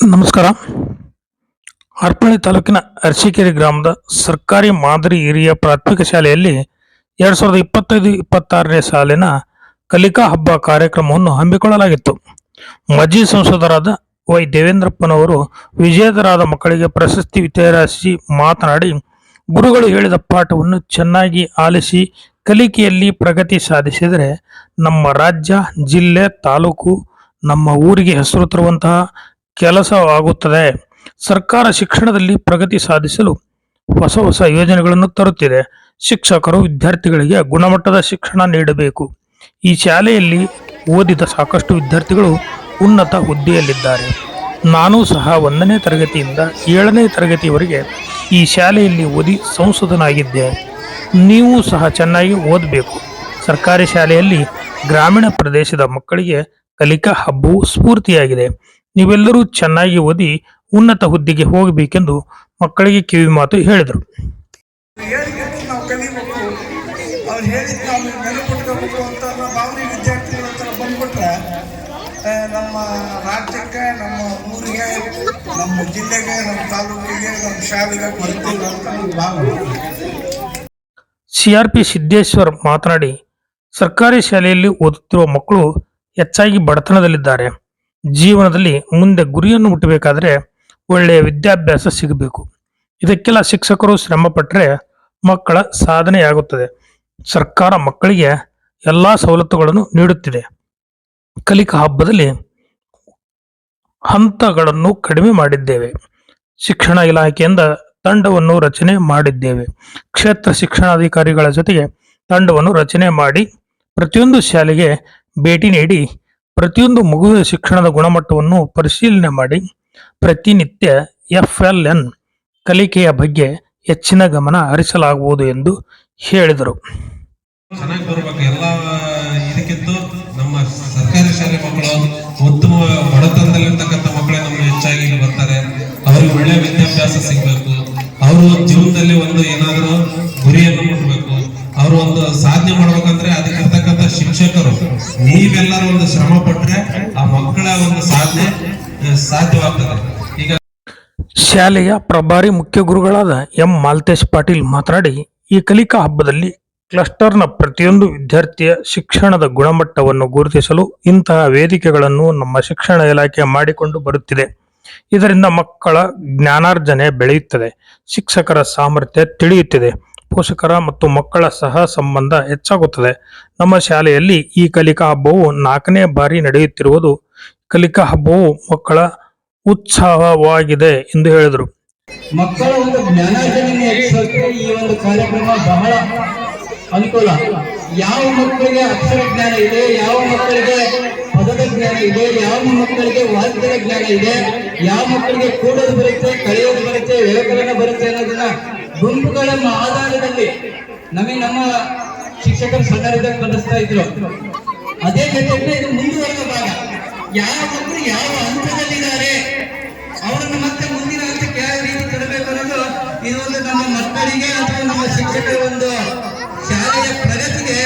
ನಮಸ್ಕಾರ. ಹರಪಳ್ಳಿ ತಾಲೂಕಿನ ಅರಸೀಕೆರೆ ಗ್ರಾಮದ ಸರ್ಕಾರಿ ಮಾದರಿ ಹಿರಿಯ ಪ್ರಾಥಮಿಕ ಶಾಲೆಯಲ್ಲಿ ಎರಡು ಸಾವಿರದ ಇಪ್ಪತ್ತೈದು ಇಪ್ಪತ್ತಾರನೇ ಸಾಲಿನ ಕಲಿಕಾ ಹಬ್ಬ ಕಾರ್ಯಕ್ರಮವನ್ನು ಹಮ್ಮಿಕೊಳ್ಳಲಾಗಿತ್ತು. ಮಾಜಿ ಸಂಸದರಾದ ವೈ ದೇವೇಂದ್ರಪ್ಪನವರು ವಿಜೇತರಾದ ಮಕ್ಕಳಿಗೆ ಪ್ರಶಸ್ತಿ ವಿತರಿಸಿ ಮಾತನಾಡಿ, ಗುರುಗಳು ಹೇಳಿದ ಪಾಠವನ್ನು ಚೆನ್ನಾಗಿ ಆಲಿಸಿ ಕಲಿಕೆಯಲ್ಲಿ ಪ್ರಗತಿ ಸಾಧಿಸಿದರೆ ನಮ್ಮ ರಾಜ್ಯ, ಜಿಲ್ಲೆ, ತಾಲೂಕು, ನಮ್ಮ ಊರಿಗೆ ಹೆಸರು ತರುವಂತಹ ಕೆಲಸವಾಗುತ್ತದೆ ಸರ್ಕಾರ ಶಿಕ್ಷಣದಲ್ಲಿ ಪ್ರಗತಿ ಸಾಧಿಸಲು ಹೊಸ ಹೊಸ ಯೋಜನೆಗಳನ್ನು ತರುತ್ತಿದೆ. ಶಿಕ್ಷಕರು ವಿದ್ಯಾರ್ಥಿಗಳಿಗೆ ಗುಣಮಟ್ಟದ ಶಿಕ್ಷಣ ನೀಡಬೇಕು. ಈ ಶಾಲೆಯಲ್ಲಿ ಓದಿದ ಸಾಕಷ್ಟು ವಿದ್ಯಾರ್ಥಿಗಳು ಉನ್ನತ ಹುದ್ದೆಯಲ್ಲಿದ್ದಾರೆ. ನಾನು ಸಹ ಒಂದನೇ ತರಗತಿಯಿಂದ ಏಳನೇ ತರಗತಿಯವರೆಗೆ ಈ ಶಾಲೆಯಲ್ಲಿ ಓದಿ ಸಂಸದನಾಗಿದ್ದೆ. ನೀವು ಸಹ ಚೆನ್ನಾಗಿ ಓದಬೇಕು. ಸರ್ಕಾರಿ ಶಾಲೆಯಲ್ಲಿ ಗ್ರಾಮೀಣ ಪ್ರದೇಶದ ಮಕ್ಕಳಿಗೆ ಕಲಿಕಾ ಹಬ್ಬವು ಸ್ಫೂರ್ತಿಯಾಗಿದೆ. ನೀವೆಲ್ಲರೂ ಚೆನ್ನಾಗಿ ಓದಿ ಉನ್ನತ ಹುದ್ದೆಗೆ ಹೋಗಬೇಕೆಂದು ಮಕ್ಕಳಿಗೆ ಕಿವಿ ಮಾತು ಹೇಳಿದರು. ಹೇಳಿಕೆಯನ್ನು ನಾವು ಕಲಿಬೇಕು. ಅವ್ರು ಹೇಳಿದ್ ನಾವು ನೆನಪಿಟ್ಕೋಬೇಕು ಅಂತ ಭಾವನೆ ವಿದ್ಯಾರ್ಥಿಗಳ ಹತ್ರ ಬಂದ್ಬಿಟ್ರೆ ನಮ್ಮ ರಾಜ್ಯಕ್ಕೆ ನಮ್ಮ ಊರಿಗೆ ನಮ್ಮ ಜಿಲ್ಲೆಗೆ ನಮ್ಮ ತಾಲೂಕಿಗೆ ನಮ್ಮ ಶಾಲೆಗೆ ಬರ್ತೀವಿ ಅಂತ ನನ್ನ ಭಾವನೆ ಸಿಆರ್ಪಿ ಸಿದ್ದೇಶ್ವರ್ ಮಾತನಾಡಿ ಸರ್ಕಾರಿ ಶಾಲೆಯಲ್ಲಿ ಓದುತ್ತಿರುವ ಮಕ್ಕಳು ಹೆಚ್ಚಾಗಿ ಬಡತನದಲ್ಲಿದ್ದಾರೆ. ಜೀವನದಲ್ಲಿ ಮುಂದೆ ಗುರಿಯನ್ನು ಮುಟ್ಟಬೇಕಾದರೆ ಒಳ್ಳೆಯ ವಿದ್ಯಾಭ್ಯಾಸ ಸಿಗಬೇಕು. ಇದಕ್ಕೆಲ್ಲ ಶಿಕ್ಷಕರು ಶ್ರಮ ಪಟ್ಟರೆ ಮಕ್ಕಳ ಸಾಧನೆಯಾಗುತ್ತದೆ. ಸರ್ಕಾರ ಮಕ್ಕಳಿಗೆ ಎಲ್ಲ ಸವಲತ್ತುಗಳನ್ನು ನೀಡುತ್ತಿದೆ. ಕಲಿಕಾ ಹಬ್ಬದಲ್ಲಿ ಹಂತಗಳನ್ನು ಕಡಿಮೆ ಮಾಡಿದ್ದೇವೆ. ಶಿಕ್ಷಣ ಇಲಾಖೆಯಿಂದ ತಂಡವನ್ನು ರಚನೆ ಮಾಡಿದ್ದೇವೆ. ಕ್ಷೇತ್ರ ಶಿಕ್ಷಣಾಧಿಕಾರಿಗಳ ಜೊತೆಗೆ ತಂಡವನ್ನು ರಚನೆ ಮಾಡಿ ಪ್ರತಿಯೊಂದು ಶಾಲೆಗೆ ಭೇಟಿ ನೀಡಿ ಪ್ರತಿಯೊಂದು ಮಗುವಿನ ಶಿಕ್ಷಣದ ಗುಣಮಟ್ಟವನ್ನು ಪರಿಶೀಲನೆ ಮಾಡಿ ಪ್ರತಿನಿತ್ಯ ಎಫ್ ಎಲ್ ಎನ್ ಕಲಿಕೆಯ ಬಗ್ಗೆ ಹೆಚ್ಚಿನ ಗಮನ ಹರಿಸಲಾಗುವುದು ಎಂದು ಹೇಳಿದರು. ಚೆನ್ನಾಗಿ ಬರ್ಬೇಕು. ಎಲ್ಲ ಇದಕ್ಕಿಂತ ನಮ್ಮ ಸರ್ಕಾರಿ ಶಾಲೆ ಮಕ್ಕಳು ಉತ್ತಮ ಬಡತನದಲ್ಲಿರ್ತಕ್ಕಂಥ ಮಕ್ಕಳೇ ನಮ್ಮ ಹೆಚ್ಚಾಗಿ ಬರ್ತಾರೆ. ಅವ್ರಿಗೆ ಒಳ್ಳೆ ವಿದ್ಯಾಭ್ಯಾಸ ಸಿಗಬೇಕು. ಅವರು ಜೀವನದಲ್ಲಿ ಒಂದು ಏನಾದರೂ ಗುರಿಯನ್ನು ಮುಟ್ಟಬೇಕು ಅವರು ಒಂದು ಸಾಧನೆ ಮಾಡ್ಬೇಕಂದ್ರೆ ಅದಕ್ಕೆ ಇರ್ತಕ್ಕಂಥ ಶಿಕ್ಷಕರು, ನೀವೆಲ್ಲರೂ ಒಂದು ಶ್ರಮ ಪಟ್ರೆ ಆ ಮಕ್ಕಳ ಒಂದು ಸಾಧನೆ ಸಾಧ್ಯವಾಗ್ತದೆ. ಈಗ ಶಾಲೆಯ ಪ್ರಭಾರಿ ಮುಖ್ಯ ಗುರುಗಳಾದ ಎಂ. ಮಾಲ್ತೇಶ್ ಪಾಟೀಲ್ ಮಾತನಾಡಿ, ಈ ಕಲಿಕಾ ಹಬ್ಬದಲ್ಲಿ ಕ್ಲಸ್ಟರ್ನ ಪ್ರತಿಯೊಂದು ವಿದ್ಯಾರ್ಥಿಯ ಶಿಕ್ಷಣದ ಗುಣಮಟ್ಟವನ್ನು ಗುರುತಿಸಲು ಇಂತಹ ವೇದಿಕೆಗಳನ್ನು ನಮ್ಮ ಶಿಕ್ಷಣ ಇಲಾಖೆ ಮಾಡಿಕೊಂಡು ಬರುತ್ತಿದೆ. ಇದರಿಂದ ಮಕ್ಕಳ ಜ್ಞಾನಾರ್ಜನೆ ಬೆಳೆಯುತ್ತದೆ. ಶಿಕ್ಷಕರ ಸಾಮರ್ಥ್ಯ ತಿಳಿಯುತ್ತಿದೆ. ಪೋಷಕರ ಮತ್ತು ಮಕ್ಕಳ ಸಹ ಸಂಬಂಧ ಹೆಚ್ಚಾಗುತ್ತದೆ. ನಮ್ಮ ಶಾಲೆಯಲ್ಲಿ ಈ ಕಲಿಕಾ ಹಬ್ಬವು ನಾಲ್ಕನೇ ಬಾರಿ ನಡೆಯುತ್ತಿರುವುದು. ಕಲಿಕಾ ಹಬ್ಬವು ಮಕ್ಕಳ ಉತ್ಸಾಹವಾಗಿದೆ ಎಂದು ಹೇಳಿದರು. ಮಕ್ಕಳ ಒಂದು ಈ ಒಂದು ಕಾರ್ಯಕ್ರಮ ಬಹಳ ಅನುಕೂಲ. ಯಾವ ಮಕ್ಕಳಿಗೆ ಅಕ್ಷರ ಜ್ಞಾನ ಇದೆ, ಯಾವ ಮಕ್ಕಳಿಗೆ ಪದದ ಜ್ಞಾನ ಇದೆ, ಯಾವ ಮಕ್ಕಳಿಗೆ ವಾದ್ಯದ ಜ್ಞಾನ ಇದೆ, ಯಾವ ಮಕ್ಕಳಿಗೆ ಕೂಡೋದು ಬರುತ್ತೆ, ಕಳೆಯೋದು ಬರುತ್ತೆ, ವ್ಯವಕರಣ ಬರುತ್ತೆ ಅನ್ನೋದನ್ನ ಗುಂಪುಗಳ ಆಧಾರದಲ್ಲಿ ನಮಗೆ ನಮ್ಮ ಶಿಕ್ಷಕರು ಸಣ್ಣರಿದ್ದಾಗ ಕಲಿಸ್ತಾ ಇದ್ರು. ಅದೇ ಜೊತೆಗೆ ಇದು ಮುಂದುವರೆದ ಭಾಗ. ಯಾವ ಮಕ್ಕಳು ಯಾವ ಹಂತದಲ್ಲಿದ್ದಾರೆ, ಅವರನ್ನು ಮತ್ತೆ ಮುಂದಿನ ಹಂತಕ್ಕೆ ಯಾವ ರೀತಿ ತರಬೇಕು ಅನ್ನೋದು ಇದು ಒಂದು ನಮ್ಮ ಮಕ್ಕಳಿಗೆ ಅಥವಾ ನಮ್ಮ ಶಿಕ್ಷಕರ ಒಂದು ಶಾಲೆಯ ಪ್ರಗತಿಗೆ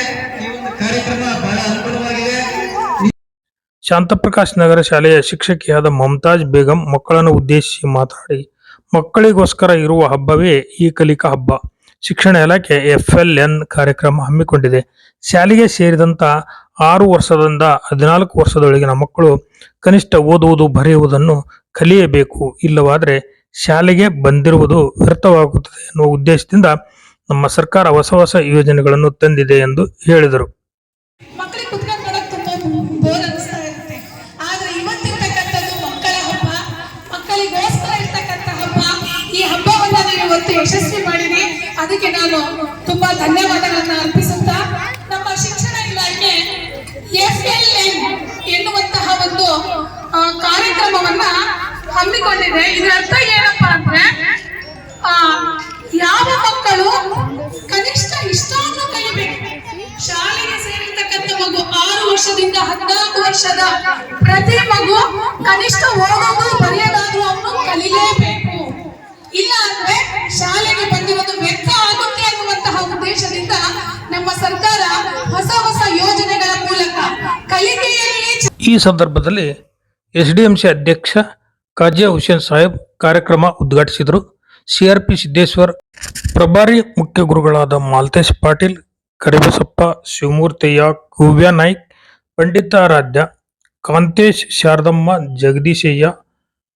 ಈ ಒಂದು ಕಾರ್ಯಕ್ರಮ ಬಹಳ ಅನುಕೂಲವಾಗಿದೆ ಶಾಂತಪ್ರಕಾಶ್ ನಗರ ಶಾಲೆಯ ಶಿಕ್ಷಕಿಯಾದ ಮಮತಾಜ್ ಬೇಗಂ ಮಕ್ಕಳನ್ನು ಉದ್ದೇಶಿಸಿ ಮಾತನಾಡಿ ಮಕ್ಕಳಿಗೋಸ್ಕರ ಇರುವ ಹಬ್ಬವೇ ಈ ಕಲಿಕಾ ಹಬ್ಬ. ಶಿಕ್ಷಣ ಇಲಾಖೆ ಎಫ್ ಎಲ್ ಎಫ್ಎಲ್ಎನ್ ಕಾರ್ಯಕ್ರಮ ಹಮ್ಮಿಕೊಂಡಿದೆ. ಶಾಲೆಗೆ ಸೇರಿದಂತ ಆರು ವರ್ಷದಿಂದ ಹದಿನಾಲ್ಕು ವರ್ಷದೊಳಗಿನ ಮಕ್ಕಳು ಕನಿಷ್ಠ ಓದುವುದು, ಬರೆಯುವುದನ್ನು ಕಲಿಯಬೇಕು. ಇಲ್ಲವಾದರೆ ಶಾಲೆಗೆ ಬಂದಿರುವುದು ವ್ಯರ್ಥವಾಗುತ್ತದೆ ಎನ್ನುವ ಉದ್ದೇಶದಿಂದ ನಮ್ಮ ಸರ್ಕಾರ ಹೊಸ ಹೊಸ ಯೋಜನೆಗಳನ್ನು ತಂದಿದೆ ಎಂದು ಹೇಳಿದರು. ಯಶಸ್ವಿ ಮಾಡಿದೆ ಅದಕ್ಕೆ ನಾನು ತುಂಬಾ ಧನ್ಯವಾದಗಳನ್ನ ಅರ್ಪಿಸುತ್ತಾ ನಮ್ಮ ಶಿಕ್ಷಣ ಇಲಾಖೆ ಎಫ್ ಎಲ್ ಎನ್ ಎನ್ನುವಂತಹ ಒಂದು ಕಾರ್ಯಕ್ರಮವನ್ನ ಹಮ್ಮಿಕೊಂಡಿದೆ. ಇದರ ಅರ್ಥ ಏನಪ್ಪಾ ಅಂದ್ರೆ ಆ, ಯಾವ ಮಕ್ಕಳು ಕನಿಷ್ಠ ಇಷ್ಟಾದ್ರೂ ಕಲಿಬೇಕು. ಶಾಲೆಗೆ ಸೇರಿರ್ತಕ್ಕಂಥ ಮಗು ಆರು ವರ್ಷದಿಂದ ಹದಿನಾಲ್ಕು ವರ್ಷದ ಪ್ರತಿ ಮಗು ಕನಿಷ್ಠ ಓದೋದು ಮೂಲಕ ಎಸ್ ಡಿ ಎಂ ಸಿ ಅಧ್ಯಕ್ಷ ಕಾಜಿಯಾ ಹುಸೇನ್ ಸಾಹೇಬ್ ಕಾರ್ಯಕ್ರಮ ಉದ್ಘಾಟಿಸಿದರು. ಸಿಆರ್ಪಿ ಸಿದ್ದೇಶ್ವರ್, ಪ್ರಭಾರಿ ಮುಖ್ಯ ಗುರುಗಳಾದ ಮಾಲ್ತೇಶ್ ಪಾಟೀಲ್, ಕರಿಬಸಪ್ಪ ಶಿವಮೂರ್ತಯ್ಯ, ಕುವ್ಯ ನಾಯ್ಕ್, ಪಂಡಿತಾರಾಧ್ಯ, ಕಾಂತೇಶ್ ಶಾರದಮ್ಮ, ಜಗದೀಶಯ್ಯ,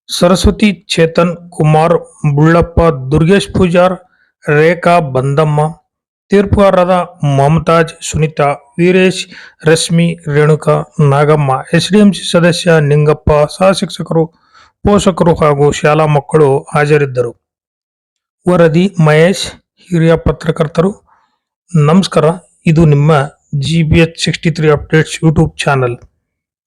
ಸರಸ್ವತಿ ಚೇತನ್ ಕುಮಾರ್ ಬುಳ್ಳಪ್ಪ ದುರ್ಗೇಶ್ ಪೂಜಾರ್, ರೇಖಾ ಬಂದಮ್ಮ ತೀರ್ಪುಗಾರರಾದ ಮಮತಾಜ್, ಸುನಿತಾ, ವೀರೇಶ್, ರಶ್ಮಿ, ರೇಣುಕಾ, ನಾಗಮ್ಮ ಎಸ್ಡಿಎಂಸಿ ಸದಸ್ಯ ನಿಂಗಪ್ಪ ಸಹ ಶಿಕ್ಷಕರು ಪೋಷಕರು ಹಾಗೂ ಶಾಲಾ ಮಕ್ಕಳು ಹಾಜರಿದ್ದರು. ವರದಿ ಮಹೇಶ್, ಹಿರಿಯ ಪತ್ರಕರ್ತರು, ನಮಸ್ಕಾರ, ಇದು ನಿಮ್ಮ G B H sixty three updates YouTube channel.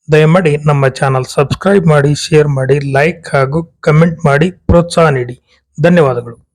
ದಯಮಾಡಿ ನಮ್ಮ ಚಾನಲ್ ಸಬ್ಸ್ಕ್ರೈಬ್ ಮಾಡಿ, ಶೇರ್ ಮಾಡಿ, ಲೈಕ್ ಹಾಗೂ ಕಮೆಂಟ್ ಮಾಡಿ, ಪ್ರೋತ್ಸಾಹ ನೀಡಿ. ಧನ್ಯವಾದಗಳು.